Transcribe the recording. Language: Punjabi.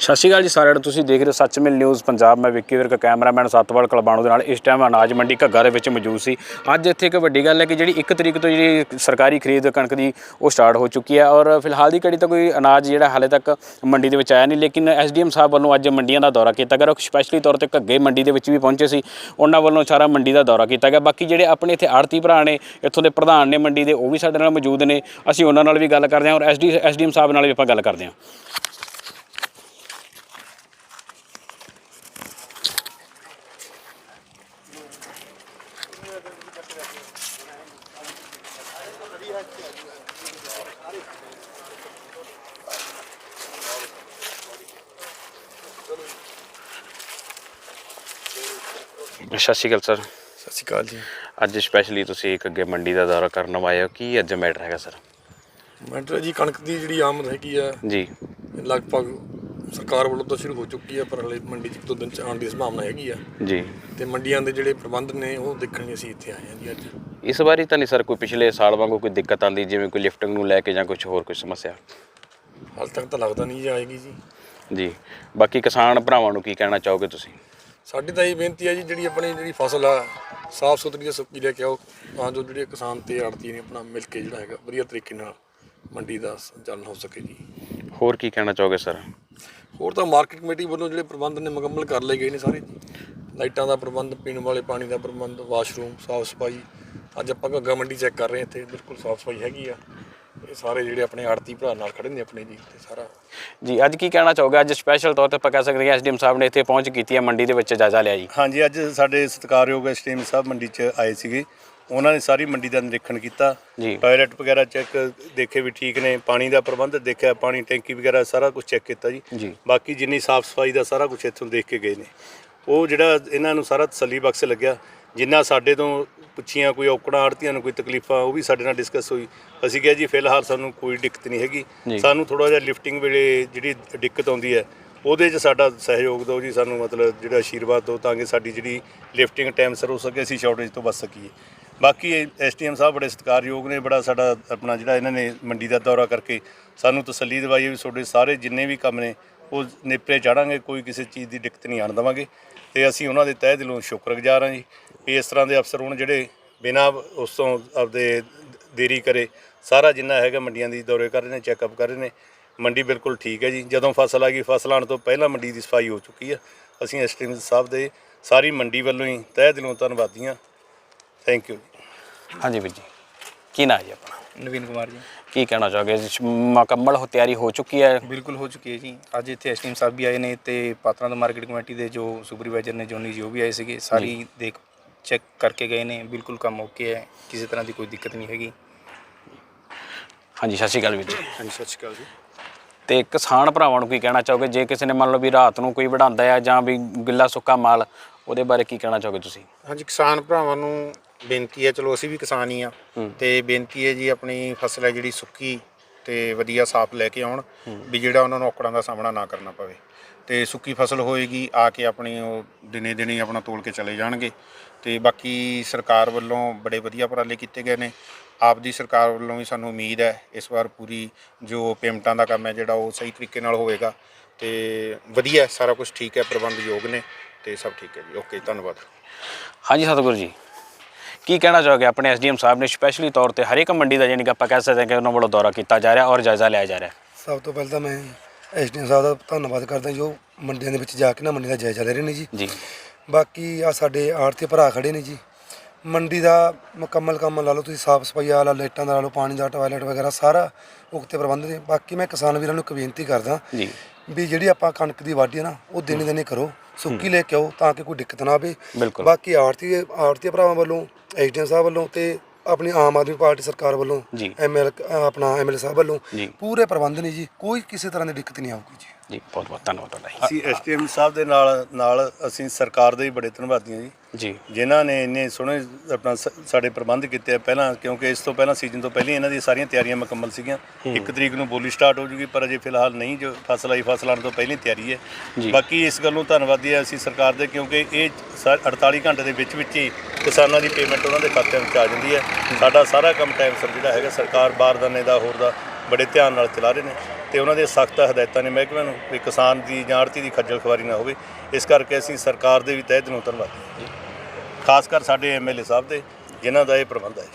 ਸਤਿ ਸ਼੍ਰੀ ਅਕਾਲ ਜੀ ਸਾਰਿਆਂ ਨੂੰ। ਤੁਸੀਂ ਦੇਖ ਰਹੇ ਹੋ ਸੱਚਮਿਲ ਨਿਊਜ਼ ਪੰਜਾਬ। ਮੈਂ ਵਿੱਕੀ ਵਿਰਕ, ਕੈਮਰਾਮੈਨ ਸਤਵਾਲ ਕਲਬਾਣੂ ਦੇ ਨਾਲ। ਇਸ ਟਾਈਮ ਅਨਾਜ ਮੰਡੀ ਘੱਗਾ ਦੇ ਵਿੱਚ ਮੌਜੂਦ ਸੀ। ਅੱਜ ਇੱਥੇ ਇੱਕ ਵੱਡੀ ਗੱਲ ਹੈ ਕਿ ਜਿਹੜੀ 1 ਤਰੀਕ ਤੋਂ ਜਿਹੜੀ ਸਰਕਾਰੀ ਖਰੀਦ ਕਣਕ ਦੀ ਉਹ ਸਟਾਰਟ ਹੋ ਚੁੱਕੀ ਹੈ। ਔਰ ਫਿਲਹਾਲ ਦੀ ਘੜੀ ਤਾਂ ਕੋਈ ਅਨਾਜ ਜਿਹੜਾ ਹਾਲੇ ਤੱਕ ਮੰਡੀ ਦੇ ਵਿੱਚ ਆਇਆ ਨਹੀਂ, ਲੇਕਿਨ ਐਸਡੀਐਮ ਸਾਹਿਬ ਵੱਲੋਂ ਅੱਜ ਮੰਡੀਆਂ ਦਾ ਦੌਰਾ ਕੀਤਾ ਗਿਆ। ਔਰ ਸਪੈਸ਼ਲੀ ਤੌਰ ਤੇ ਘੱਗੇ ਮੰਡੀ ਦੇ ਵਿੱਚ ਵੀ ਪਹੁੰਚੇ ਸੀ। ਉਹਨਾਂ ਵੱਲੋਂ ਸਾਰਾ ਮੰਡੀ ਦਾ ਦੌਰਾ ਕੀਤਾ ਗਿਆ। ਬਾਕੀ ਜਿਹੜੇ ਆਪਣੇ ਇੱਥੇ ਆੜਤੀ ਭਰਾ ਨੇ, ਇੱਥੋਂ ਦੇ ਪ੍ਰਧਾਨ ਨੇ ਮੰਡੀ ਦੇ, ਉਹ ਵੀ ਸਾਡੇ ਨਾਲ ਮੌਜੂਦ ਨੇ। ਅਸੀਂ ਉਹਨਾਂ ਨਾਲ ਵੀ ਗੱਲ ਕਰਦੇ ਹਾਂ। ਔਰ ਐਸਡੀ, ਐਸਡੀਐਮ ਸਾਹਿਬ ਨਾਲ ਵੀ ਆਪਾਂ ਗੱਲ ਕਰਦੇ ਹਾਂ। ਸਤਿ ਸ਼੍ਰੀ ਅਕਾਲ ਸਰ। ਸਤਿ ਸ਼੍ਰੀ ਅਕਾਲ ਜੀ। ਅੱਜ ਸਪੈਸ਼ਲੀ ਤੁਸੀਂ ਇੱਕ ਅੱਗੇ ਮੰਡੀ ਦਾ ਦੌਰਾ ਕਰਨ ਆਏ ਹੋ। ਕੀ ਅੱਜ ਮੈਟਰ ਹੈਗਾ ਸਰ? ਮੈਟਰ ਜੀ ਕਣਕ ਦੀ ਜਿਹੜੀ ਆਮਦ ਹੈਗੀ ਆ ਜੀ। ਲਗਭਗ ਸਰਕਾਰ ਵੱਲੋਂ ਤਾਂ ਸ਼ੁਰੂ ਹੋ ਚੁੱਕੀ ਆ ਪਰ ਹਲੇ ਮੰਡੀ 'ਚ ਇੱਕ ਦੋ ਦਿਨ ਚ ਆਉਣ ਦੀ ਸੰਭਾਵਨਾ ਹੈਗੀ ਆ ਜੀ। ਤੇ ਮੰਡੀਆਂ ਦੇ ਜਿਹੜੇ ਪ੍ਰਬੰਧ ਨੇ ਉਹ ਦੇਖਣ ਲਈ ਅਸੀਂ ਇੱਥੇ ਆਏ ਹਾਂ ਜੀ ਅੱਜ। ਇਸ ਵਾਰੀ ਤਾਂ ਨਹੀਂ ਸਰ ਕੋਈ ਪਿਛਲੇ ਸਾਲ ਵਾਂਗੂ ਕੋਈ ਦਿੱਕਤ ਆਂਦੀ ਜਿਵੇਂ ਕੋਈ ਲਿਫਟਿੰਗ ਨੂੰ ਲੈ ਕੇ ਜਾਂ ਕੁਝ ਹੋਰ ਕੋਈ ਸਮੱਸਿਆ? ਹਾਲ ਤੱਕ ਤਾਂ ਲੱਗਦਾ ਨਹੀਂ ਜੀ ਆਏਗੀ ਜੀ। ਜੀ। ਬਾਕੀ ਕਿਸਾਨ ਭਰਾਵਾਂ ਨੂੰ ਕੀ ਕਹਿਣਾ ਚਾਹੋਗੇ ਤੁਸੀਂ? ਸਾਡੀ ਤਾਂ ਇਹ ਬੇਨਤੀ ਹੈ ਜੀ ਜਿਹੜੀ ਆਪਣੀ ਜਿਹੜੀ ਫਸਲ ਆ ਸਾਫ਼ ਸੁਥਰੀ ਤੇ ਸੁੱਕੀ ਲੈ ਕੇ ਆਓ ਤਾਂ ਜੋ ਜਿਹੜੇ ਕਿਸਾਨ ਤੇ ਆੜਤੀ ਨੇ ਆਪਣਾ ਮਿਲ ਕੇ ਜਿਹੜਾ ਹੈਗਾ ਵਧੀਆ ਤਰੀਕੇ ਨਾਲ ਮੰਡੀ ਦਾ ਸੰਚਾਲਨ ਹੋ ਸਕੇ ਜੀ। ਹੋਰ ਕੀ ਕਹਿਣਾ ਚਾਹੋਗੇ ਸਰ? ਹੋਰ ਤਾਂ ਮਾਰਕੀਟ ਕਮੇਟੀ ਵੱਲੋਂ ਜਿਹੜੇ ਪ੍ਰਬੰਧ ਨੇ ਮੁਕੰਮਲ ਕਰ ਲਏ ਗਏ ਨੇ ਸਾਰੇ ਲਾਈਟਾਂ ਦਾ ਪ੍ਰਬੰਧ ਪੀਣ ਵਾਲੇ ਪਾਣੀ ਦਾ ਪ੍ਰਬੰਧ ਵਾਸ਼ਰੂਮ ਸਾਫ਼ ਸਫ਼ਾਈ ਅੱਜ ਆਪਾਂ ਘੱਗਾ ਮੰਡੀ ਚੈੱਕ ਕਰ ਰਹੇ ਹਾਂ ਇੱਥੇ ਬਿਲਕੁਲ ਸਾਫ਼ ਸਫ਼ਾਈ ਹੈਗੀ ਆ। ਇਹ ਸਾਰੇ ਜਿਹੜੇ ਆਪਣੇ ਆੜਤੀ ਭਰਾ ਨਾਲ ਖੜੇ ਨੇ ਆਪਣੇ ਜੀ ਤੇ ਸਾਰਾ। ਜੀ ਅੱਜ ਕੀ ਕਹਿਣਾ ਚਾਹੋਗੇ? ਅੱਜ ਸਪੈਸ਼ਲ ਤੌਰ ਤੇ ਆਪਾਂ ਕਹਿ ਸਕਦੇ ਹਾਂ ਐਸਡੀਐਮ ਸਾਹਿਬ ਨੇ ਇੱਥੇ ਪਹੁੰਚ ਕੀਤੀ ਹੈ ਮੰਡੀ ਦੇ ਵਿੱਚ ਜਾਇਜ਼ਾ ਲਿਆ ਜੀ। ਹਾਂਜੀ ਅੱਜ ਸਾਡੇ ਸਤਿਕਾਰਯੋਗ ਐਸਟੀਐਮ ਸਾਹਿਬ ਮੰਡੀ 'ਚ ਆਏ ਸੀਗੇ। ਉਹਨਾਂ ਨੇ ਸਾਰੀ ਮੰਡੀ ਦਾ ਨਿਰੀਖਣ ਕੀਤਾ। ਜੀ। ਟਾਇਲਟ ਵਗੈਰਾ ਚੈੱਕ ਦੇਖੇ ਵੀ ਠੀਕ ਨੇ ਪਾਣੀ ਦਾ ਪ੍ਰਬੰਧ ਦੇਖਿਆ ਪਾਣੀ ਟੈਂਕੀ ਵਗੈਰਾ ਸਾਰਾ ਕੁਝ ਚੈੱਕ ਕੀਤਾ ਜੀ। ਜੀ। ਬਾਕੀ ਜਿੰਨੀ ਸਾਫ਼ ਸਫ਼ਾਈ ਦਾ ਸਾਰਾ ਕੁਝ ਇੱਥੋਂ ਦੇਖ ਕੇ ਗਏ ਨੇ। ਉਹ ਜਿਹੜਾ ਇਹਨਾਂ ਨੂੰ ਸਾਰਾ ਤਸੱਲੀ ਬਖਸ਼ ਲੱਗਿਆ। ਜਿੰਨਾ ਸਾਡੇ ਤੋਂ ਪੁੱਛੀਆਂ ਕੋਈ ਔਕੜਾਂ ਆੜਤੀਆਂ ਨੂੰ ਕੋਈ ਤਕਲੀਫਾਂ ਉਹ ਵੀ ਸਾਡੇ ਨਾਲ ਡਿਸਕਸ ਹੋਈ। ਅਸੀਂ ਕਿਹਾ ਜੀ ਫਿਲਹਾਲ ਸਾਨੂੰ ਕੋਈ ਦਿੱਕਤ ਨਹੀਂ। ਹੈਗੀ। ਸਾਨੂੰ ਥੋੜਾ ਜਿਹਾ ਲਿਫਟਿੰਗ ਵੇਲੇ ਜਿਹੜੀ ਦਿੱਕਤ ਆਉਂਦੀ ਹੈ ਉਹਦੇ 'ਚ ਸਾਡਾ ਸਹਿਯੋਗ ਦਿਓ ਜੀ ਸਾਨੂੰ ਮਤਲਬ ਜਿਹੜਾ ਆਸ਼ੀਰਵਾਦ ਦਿਓ ਤਾਂ ਕਿ ਸਾਡੀ ਜਿਹੜੀ ਲਿਫਟਿੰਗ ਟਾਈਮ ਸਰ ਹੋ ਸਕੇ ਅਸੀਂ ਸ਼ਾਰਟੇਜ ਤੋਂ ਬਚ ਸਕੀਏ। ਬਾਕੀ ਐਸਟੀਐਮ ਸਾਹਿਬ ਬੜੇ ਸਤਿਕਾਰਯੋਗ ਨੇ ਬੜਾ ਸਾਡਾ ਆਪਣਾ ਜਿਹੜਾ ਇਹਨਾਂ ਨੇ ਮੰਡੀ ਦਾ ਦੌਰਾ ਕਰਕੇ ਸਾਨੂੰ ਤਸੱਲੀ ਦਿਵਾਈ ਵੀ ਤੁਹਾਡੇ ਸਾਰੇ ਜਿੰਨੇ ਵੀ ਕੰਮ ਨੇ ਉਹ ਨੇਪਰੇ ਚਾੜਾਂਗੇ, ਕੋਈ ਕਿਸੇ ਚੀਜ਼ ਦੀ ਦਿੱਕਤ ਨਹੀਂ ਆਣ ਦੇਵਾਂਗੇ। ਤੇ ਅਸੀਂ ਉਹਨਾਂ ਦੇ ਤਹਿ ਦਿਲੋਂ ਸ਼ੁਕਰਗੁਜ਼ਾਰ ਹਾਂ ਜੀ। ਵੀ ਇਸ ਤਰ੍ਹਾਂ ਦੇ ਅਫਸਰ ਹੁਣ ਜਿਹੜੇ ਬਿਨਾਂ ਉਸ ਤੋਂ ਆਪਦੇ ਦੇਰੀ ਕਰੇ, ਸਾਰਾ ਜਿੰਨਾ ਹੈਗਾ ਮੰਡੀਆਂ ਦੀ ਦੌਰੇ ਕਰ ਰਹੇ ਨੇ ਚੈੱਕਅਪ ਕਰ ਰਹੇ ਨੇ, ਮੰਡੀ ਬਿਲਕੁਲ ਠੀਕ ਹੈ ਜੀ। ਜਦੋਂ ਫਸਲ ਆ ਗਈ, ਫਸਲ ਆਉਣ ਤੋਂ ਪਹਿਲਾਂ ਮੰਡੀ ਦੀ ਸਫ਼ਾਈ ਹੋ ਚੁੱਕੀ ਆ। ਅਸੀਂ ਇਸ ਐਸਟੀਐਮ ਸਾਹਿਬ ਦੇ ਸਾਰੀ ਮੰਡੀ ਵੱਲੋਂ ਹੀ ਤਹਿ ਦਿਲੋਂ ਧੰਨਵਾਦੀ ਹਾਂ। ਥੈਂਕ ਯੂ ਹਾਂਜੀ ਵੀਰ ਜੀ, ਕੀ ਨਾਂ ਹੈ ਜੀ ਆਪਣਾ? ਨਵੀਨ ਕੁਮਾਰ ਜੀ। ਕੀ ਕਹਿਣਾ ਚਾਹੋਗੇ? ਜੀ? ਮੁਕੰਮਲ ਹੋ ਤਿਆਰੀ ਹੋ ਚੁੱਕੀ ਹੈ। ਬਿਲਕੁਲ ਹੋ ਚੁੱਕੀ ਹੈ ਜੀ। ਅੱਜ ਇੱਥੇ ਐਸਟੀਐਮ ਸਾਹਿਬ ਵੀ ਆਏ ਨੇ ਤੇ ਪਾਤਰਾਂ ਦਾ ਮਾਰਕੀਟ ਕਮੇਟੀ ਦੇ ਜੋ ਸੁਪਰਵਾਈਜ਼ਰ ਨੇ ਜੋਨੀ ਜੀ ਉਹ ਵੀ ਆਏ ਸੀਗੇ। ਸਾਰੀ ਦੇਖ ਚੈੱਕ ਕਰਕੇ ਗਏ ਨੇ। ਬਿਲਕੁਲ ਕੰਮ ਓਕੇ ਹੈ। ਕਿਸੇ ਤਰ੍ਹਾਂ ਦੀ ਕੋਈ ਦਿੱਕਤ ਨਹੀਂ ਹੈਗੀ। ਹਾਂਜੀ ਸਤਿ ਸ਼੍ਰੀ ਅਕਾਲ ਵੀਰ ਜੀ। ਹਾਂਜੀ ਸਤਿ ਸ਼੍ਰੀ ਅਕਾਲ ਜੀ। ਤੇ ਕਿਸਾਨ ਭਰਾਵਾਂ ਨੂੰ ਕੀ ਕਹਿਣਾ ਚਾਹੋਗੇ? ਜੇ ਕਿਸੇ ਨੇ ਮੰਨ ਲਓ ਵੀ ਰਾਤ ਨੂੰ ਕੋਈ ਵਢਾਉਂਦਾ ਹੈ ਜਾਂ ਵੀ ਗਿੱਲਾ ਸੁੱਕਾ ਮਾਲ ਉਹਦੇ ਬਾਰੇ ਕੀ ਕਹਿਣਾ ਚਾਹੋਗੇ ਤੁਸੀਂ? ਹਾਂਜੀ ਕਿਸਾਨ ਭਰਾਵਾਂ ਨੂੰ ਬੇਨਤੀ ਹੈ ਚਲੋ ਅਸੀਂ ਵੀ ਕਿਸਾਨ ਹੀ ਆ ਤੇ ਬੇਨਤੀ ਹੈ ਜੀ ਆਪਣੀ ਫਸਲ ਹੈ ਜਿਹੜੀ ਸੁੱਕੀ ਤੇ ਵਧੀਆ ਸਾਫ਼ ਲੈ ਕੇ ਆਉਣ ਵੀ ਜਿਹੜਾ ਉਹਨਾਂ ਨੂੰ ਔਕੜਾਂ ਦਾ ਸਾਹਮਣਾ ਨਾ ਕਰਨਾ ਪਵੇ। ਤੇ ਸੁੱਕੀ ਫਸਲ ਹੋਏਗੀ ਆ ਕੇ ਆਪਣੀ ਉਹ ਦਿਨੇ ਦਿਨੇ ਆਪਣਾ ਤੋਲ ਕੇ ਚਲੇ ਜਾਣਗੇ। ਤੇ ਬਾਕੀ ਸਰਕਾਰ ਵੱਲੋਂ ਬੜੇ ਵਧੀਆ ਉਪਰਾਲੇ ਕੀਤੇ ਗਏ ਨੇ। ਆਪ ਦੀ ਸਰਕਾਰ ਵੱਲੋਂ ਵੀ ਸਾਨੂੰ ਉਮੀਦ ਹੈ ਇਸ ਵਾਰ ਪੂਰੀ ਜੋ ਪੇਮੈਂਟਾਂ ਦਾ ਕੰਮ ਹੈ ਜਿਹੜਾ ਉਹ ਸਹੀ ਤਰੀਕੇ ਨਾਲ ਹੋਵੇਗਾ ਤੇ ਵਧੀਆ ਸਾਰਾ ਕੁਝ ਠੀਕ ਹੈ ਪ੍ਰਬੰਧ ਯੋਗ ਨੇ ਤੇ ਸਭ ਠੀਕ ਹੈ ਜੀ। ਓਕੇ ਧੰਨਵਾਦ। ਹਾਂਜੀ ਸਤਿਗੁਰੂ ਜੀ। ਕੀ ਕਹਿਣਾ ਚਾਹੋਗੇ? ਆਪਣੇ ਐਸਡੀਐਮ ਸਾਹਿਬ ਨੇ ਸਪੈਸ਼ਲੀ ਤੌਰ ਤੇ ਹਰ ਇੱਕ ਮੰਡੀ ਦਾ ਯਾਨੀ ਕਿ ਆਪਾਂ ਕਹਿ ਸਕਦੇ ਹਾਂ ਕਿ ਉਹਨਾਂ ਵੱਲੋਂ ਦੌਰਾ ਕੀਤਾ ਜਾ ਰਿਹਾ ਔਰ ਜਾਇਜ਼ਾ ਲਿਆ ਜਾ ਰਿਹਾ। ਸਭ ਤੋਂ ਪਹਿਲਾਂ ਤਾਂ ਮੈਂ ਐਸਡੀਐਮ ਸਾਹਿਬ ਦਾ ਧੰਨਵਾਦ ਕਰਦਾ ਜੋ ਮੰਡੀਆਂ ਦੇ ਵਿੱਚ ਜਾ ਕੇ ਨਾ ਮੰਡੀ ਦਾ ਜਾਇਜ਼ਾ ਲੈ ਰਹੇ ਨੇ ਜੀ। ਜੀ। ਬਾਕੀ ਆ ਸਾਡੇ ਆੜਤੀ ਭਰਾ ਖੜੇ ਨੇ ਜੀ। ਮੰਡੀ ਦਾ ਮੁਕੰਮਲ ਕੰਮ ਲਾ ਲਓ ਤੁਸੀਂ ਸਾਫ਼ ਸਫ਼ਾਈ ਵਾਲਾ ਲਾਈਟਾਂ ਦਾ ਲਾ ਲਓ ਪਾਣੀ ਦਾ ਟਾਇਲਟ ਵਗੈਰਾ ਸਾਰਾ ਉਕਤੇ ਪ੍ਰਬੰਧ ਨੇ ਬਾਕੀ ਮੈਂ ਕਿਸਾਨ ਵੀਰਾਂ ਨੂੰ ਇੱਕ ਬੇਨਤੀ ਕਰਦਾ ਜੀ ਵੀ ਜਿਹੜੀ ਆਪਾਂ ਕਣਕ ਦੀ ਵਾਢੀ ਹੈ ਨਾ ਉਹ ਦਿਨੇ ਦਿਨੇ ਕਰੋ ਸੁੱਕੀ ਲੈ ਕੇ ਆਓ ਤਾਂ ਕਿ ਕੋਈ ਦਿੱਕਤ ਨਾ ਆਵੇ ਬਿਲਕੁਲ। ਬਾਕੀ ਆੜਤੀ ਆੜਤੀ ਭਰਾਵਾਂ ਵੱਲੋਂ ਐਸਡੀਐਮ ਸਾਹਿਬ ਵੱਲੋਂ ਤੇ ਆਪਣੀ ਆਮ ਆਦਮੀ ਪਾਰਟੀ ਸਰਕਾਰ ਵੱਲੋਂ। ਐਮਐਲ ਆਪਣਾ ਐਮਐਲ ਸਾਹਿਬ ਵੱਲੋਂ। ਪੂਰੇ ਪ੍ਰਬੰਧ ਨੇ ਜੀ ਕੋਈ ਕਿਸੇ ਤਰ੍ਹਾਂ ਦੀ ਦਿੱਕਤ ਨਹੀਂ ਆਊਗੀ ਜੀ ਜੀ ਬਹੁਤ ਬਹੁਤ ਧੰਨਵਾਦ ਤੁਹਾਡਾ ਜੀ। ਅਸੀਂ ਐਸਟੀਐਮ ਸਾਹਿਬ ਦੇ ਨਾਲ ਨਾਲ ਅਸੀਂ ਸਰਕਾਰ ਦੇ ਵੀ ਬੜੇ ਧੰਨਵਾਦੀ ਹਾਂ ਜੀ ਜੀ। ਜਿਨ੍ਹਾਂ ਨੇ ਇੰਨੇ ਸੋਹਣੇ ਆਪਣਾ ਸ- ਸਾਡੇ ਪ੍ਰਬੰਧ ਕੀਤੇ ਆ ਪਹਿਲਾਂ ਕਿਉਂਕਿ ਇਸ ਤੋਂ ਪਹਿਲਾਂ ਸੀਜ਼ਨ ਤੋਂ ਪਹਿਲਾਂ ਇਹਨਾਂ ਦੀਆਂ ਸਾਰੀਆਂ ਤਿਆਰੀਆਂ ਮੁਕੰਮਲ ਸੀਗੀਆਂ। ਇੱਕ ਤਰੀਕ ਨੂੰ ਬੋਲੀ ਸਟਾਰਟ ਹੋ ਜੂਗੀ ਪਰ ਅਜੇ ਫਿਲਹਾਲ ਨਹੀਂ ਜੋ ਫਸਲ ਆਈ ਫਸਲ ਆਉਣ ਤੋਂ ਪਹਿਲਾਂ ਹੀ ਤਿਆਰੀ ਜੀ। ਹੈ ਬਾਕੀ ਇਸ ਗੱਲੋਂ ਧੰਨਵਾਦੀ ਹੈ ਅਸੀਂ ਸਰਕਾਰ ਦੇ ਕਿਉਂਕਿ ਇਹ ਸਾ- 48 ਘੰਟੇ ਦੇ ਵਿੱਚ ਵਿੱਚ ਹੀ ਕਿਸਾਨਾਂ ਦੀ ਪੇਮੈਂਟ ਉਹਨਾਂ ਦੇ ਖਾਤਿਆਂ ਵਿੱਚ ਆ ਜਾਂਦੀ ਹੈ। ਸਾਡਾ ਸਾਰਾ ਕੰਮ ਟਾਈਮ ਸਰ ਜਿਹੜਾ ਹੈਗਾ ਸਰਕਾਰ ਬਾਰਦਾਨੇ ਦਾ ਹੋਰ ਦਾ ਬੜੇ ਧਿਆਨ ਨਾਲ ਚਲਾ ਰਹੇ ਨੇ। ਤੇ ਉਹਨਾਂ ਦੇ ਸਖਤ ਹਦਾਇਤਾਂ ਨੇ ਮਹਿਕਮੇ ਨੂੰ ਵੀ ਕਿਸਾਨ ਦੀ ਜਾਂ ਆੜ੍ਹਤੀ ਦੀ ਖੱਜਲ ਖੁਆਰੀ ਨਾ ਹੋਵੇ। ਇਸ ਕਰਕੇ ਅਸੀਂ ਸਰਕਾਰ ਦੇ ਵੀ ਤਹਿ ਦਿਲੋਂ ਧੰਨਵਾਦੀ ਹਾਂ। ਖਾਸ ਕਰ ਸਾਡੇ ਐਮਐਲਏ ਸਾਹਿਬ ਦੇ, ਜਿਨ੍ਹਾਂ ਦਾ ਇਹ ਪ੍ਰਬੰਧ ਹੈ।